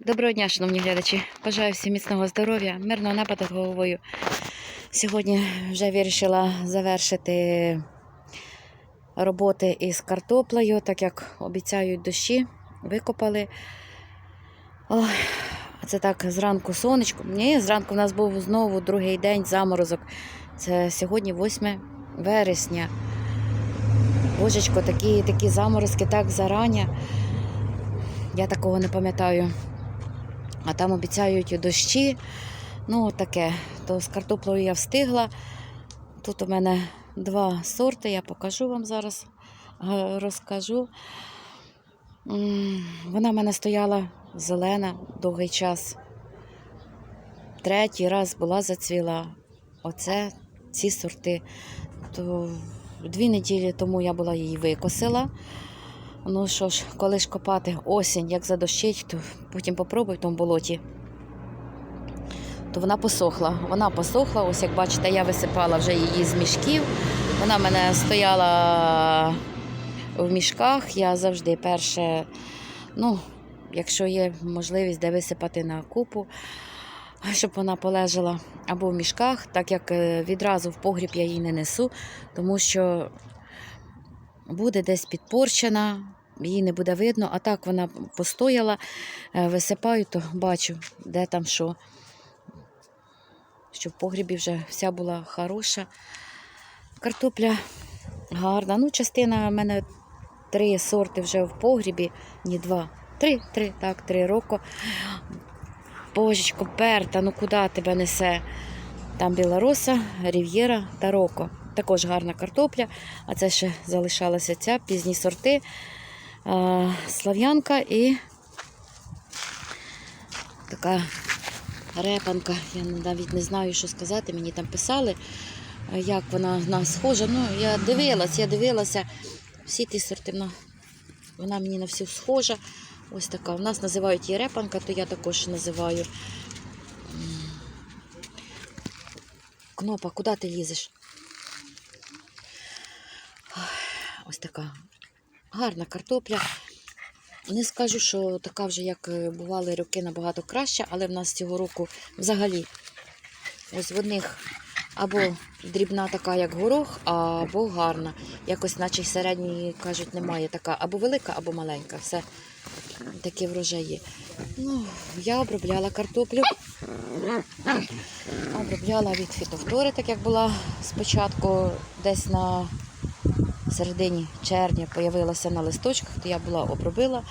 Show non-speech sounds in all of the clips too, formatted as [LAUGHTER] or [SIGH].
Доброго дня, шановні глядачі. Бажаю всім міцного здоров'я, мирного над головою. Сьогодні вже вирішила завершити роботи із картоплею, так як обіцяють дощі, викопали. Ой, це так зранку сонечко. Ні, зранку в нас був знову другий день заморозок. Це сьогодні 8 вересня. Божечко, такі, такі заморозки так зарані. Я такого не пам'ятаю. А там обіцяють дощі. Ну, таке. То з картоплею я встигла. Тут у мене два сорти, я покажу вам зараз, розкажу. Вона в мене стояла зелена довгий час. Третій раз була зацвіла. Оце ці сорти. То дві неділі тому я була її викосила. Ну що ж, коли ж копати осінь, як задощить, то потім попробуй в тому болоті. То вона посохла. Вона посохла. Ось як бачите, я висипала вже її з мішків. Вона в мене стояла в мішках. Я завжди перше, ну, якщо є можливість де висипати на купу, щоб вона полежала або в мішках, так як е, відразу в погріб я її не несу, тому що буде десь підпорчена, її не буде видно, а так вона постояла, е, висипаю, то бачу, де там що. Щоб в погрібі вже вся була хороша. Картопля гарна. Ну, частина в мене три сорти вже в погрібі, ні, два. Три, три, так, три роки. Божечко, Берта, ну куди тебе несе? Там білороса, рів'єра та роко. Також гарна картопля, а це ще залишалася ця, пізні сорти, слав'янка і така репанка. Я навіть не знаю, що сказати. Мені там писали, як вона на схожа. Ну, я дивилась, я дивилася. Всі ті сорти, вона, вона мені на всю схожа. Ось така. У нас називають її репанка, то я також називаю. Кнопа, куди ти лізеш? Ось така гарна картопля. Не скажу, що така вже, як е, бували роки, набагато краща, але в нас цього року взагалі ось в одних або дрібна така, як горох, або гарна. Якось, наче й середньої, кажуть, немає така або велика, або маленька. Все такі врожаї. Ну, я обробляла картоплю. Обробляла від фітофтори, так як була спочатку десь на середині червня появилася на листочках, то я була обробила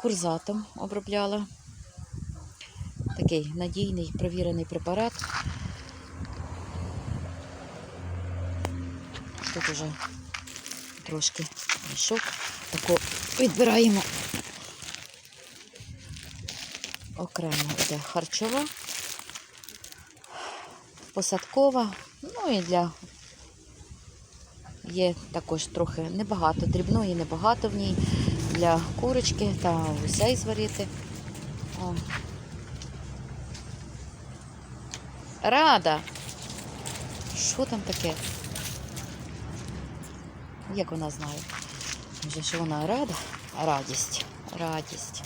курзатом обробляла. Такий надійний провірений препарат. Тут уже трошки мішок. Таку відбираємо. Окремо йде харчова посадкова. Ну і для є також трохи небагато, дрібної, небагато в ній для курочки та гусей зварити. О. Рада. Що там таке? Як вона знає? Може, що вона рада? Радість. Радість.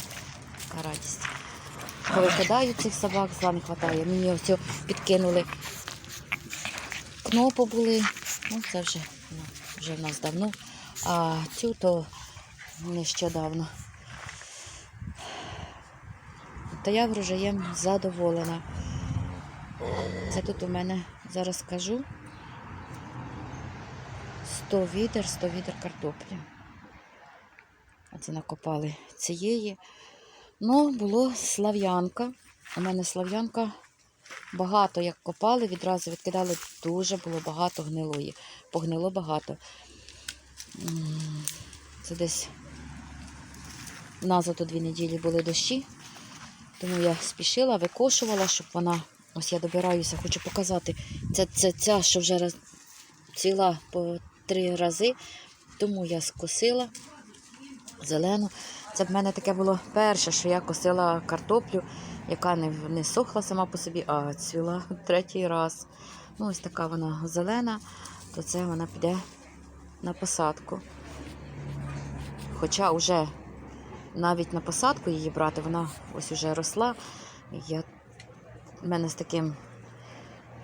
Радість. Повикидаю цих собак, зла не вистачає. Мені ось підкинули кнопу були. Ну, це вже, ну, вже в нас давно. А цю то нещодавно. Та я врожаєм задоволена. Це тут у мене зараз скажу 100 відер, 100 відер картоплі. А це накопали цієї. Ну, було слав'янка. У мене слав'янка багато як копали, відразу відкидали, дуже було багато гнилої. Погнило багато. Це десь назад дві неділі були дощі, тому я спішила, викошувала, щоб вона. Ось я добираюся, хочу показати. Це, це ця, що вже раз, ціла по три рази, тому я скосила зелену. Це в мене таке було перше, що я косила картоплю, яка не, не сохла сама по собі, а цвіла третій раз. Ну, ось така вона зелена, то це вона піде на посадку. Хоча вже навіть на посадку її брати, вона ось уже росла. Я в мене з таким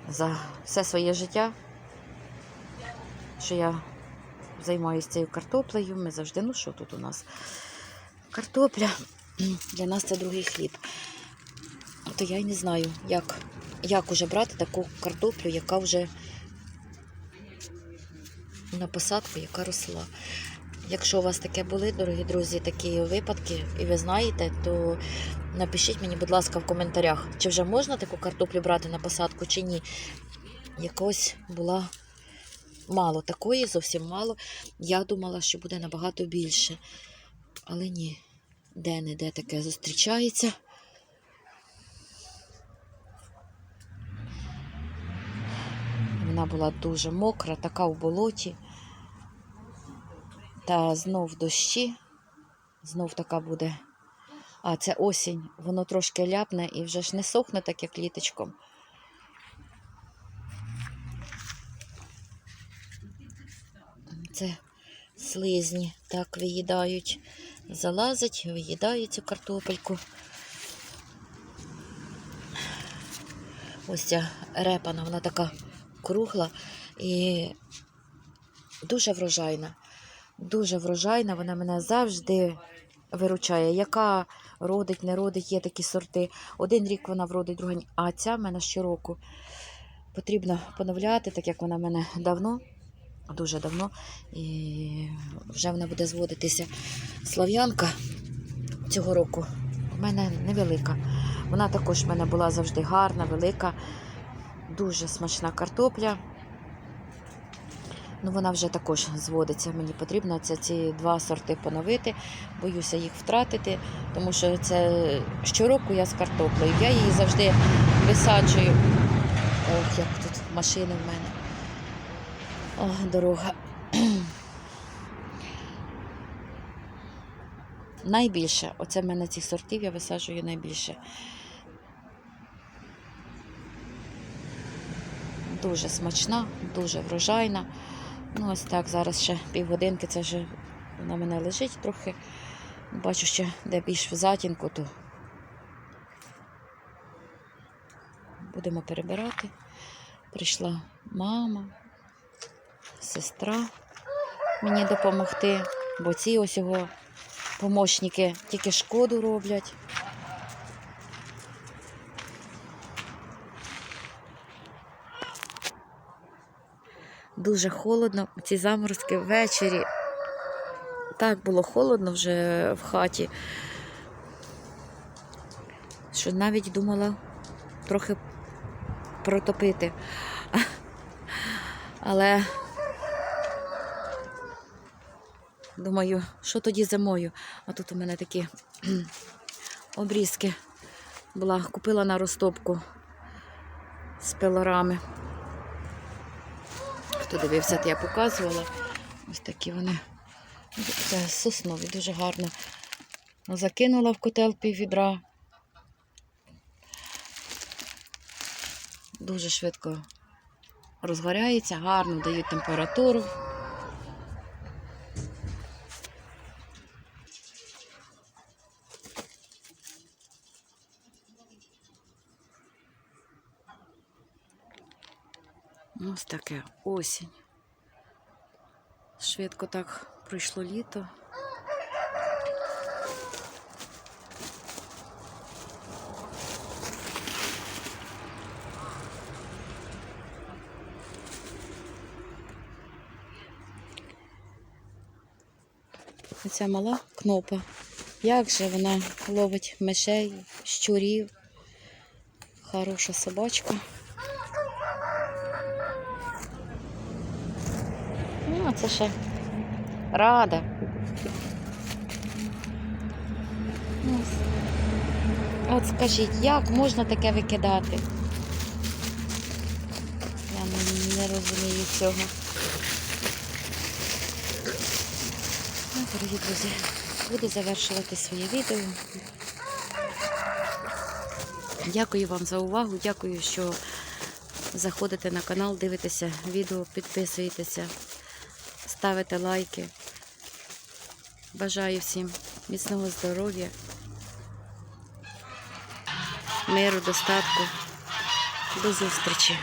за все своє життя, що я займаюся цією картоплею. Ми завжди, ну що тут у нас? Картопля. Для нас це другий хліб. То я й не знаю, як, як уже брати таку картоплю, яка вже на посадку, яка росла. Якщо у вас таке були, дорогі друзі, такі випадки, і ви знаєте, то напишіть мені, будь ласка, в коментарях, чи вже можна таку картоплю брати на посадку, чи ні. Якось була мало такої, зовсім мало. Я думала, що буде набагато більше. Але ні, де-не-де таке зустрічається. Вона була дуже мокра, така в болоті. Та знов дощі, знов така буде. А це осінь, воно трошки ляпне і вже ж не сохне так, як літочком. Це слизні так виїдають. Залазять, виїдають цю картопельку. Ось ця репана, вона така кругла і дуже врожайна. Дуже врожайна, вона мене завжди виручає. Яка родить, не родить, є такі сорти. Один рік вона вродить, другий, а ця в мене щороку. Потрібно поновляти, так як вона в мене давно, дуже давно. І вже вона буде зводитися. Слав'янка цього року в мене невелика. Вона також в мене була завжди гарна, велика, дуже смачна картопля. Ну, вона вже також зводиться. Мені потрібно це ці два сорти поновити. Боюся їх втратити, тому що це щороку я з картоплею. Я її завжди висаджую. Ох, як тут машини в мене. Ох, дорога. Найбільше, оце в мене цих сортів я висаджую найбільше. Дуже смачна, дуже врожайна. Ну, ось так, зараз ще півгодинки, це вже вона мене лежить трохи. Бачу, що де більш в затінку, то будемо перебирати. Прийшла мама, сестра мені допомогти, бо ці ось його помощники тільки шкоду роблять. Дуже холодно. Ці заморозки ввечері. Так було холодно вже в хаті, що навіть думала трохи протопити. Але думаю, що тоді зимою? А тут у мене такі [CLEARS THROAT] обрізки була, купила на розтопку з пилорами. Хто дивився, то я показувала. Ось такі вони. Це соснові, дуже гарно. Закинула в котел пів відра. Дуже швидко розгоряється, гарно дають температуру. Ось таке осінь. Швидко так пройшло літо. Оця мала кнопа. Як же вона ловить мишей, щурів. Хороша собачка. А це ще рада. От скажіть, як можна таке викидати? Я не розумію цього. Ну, дорогі друзі, буду завершувати своє відео. Дякую вам за увагу. Дякую, що заходите на канал, дивитеся відео, підписуєтеся ставите лайки. Бажаю всім міцного здоров'я, миру, достатку. До зустрічі!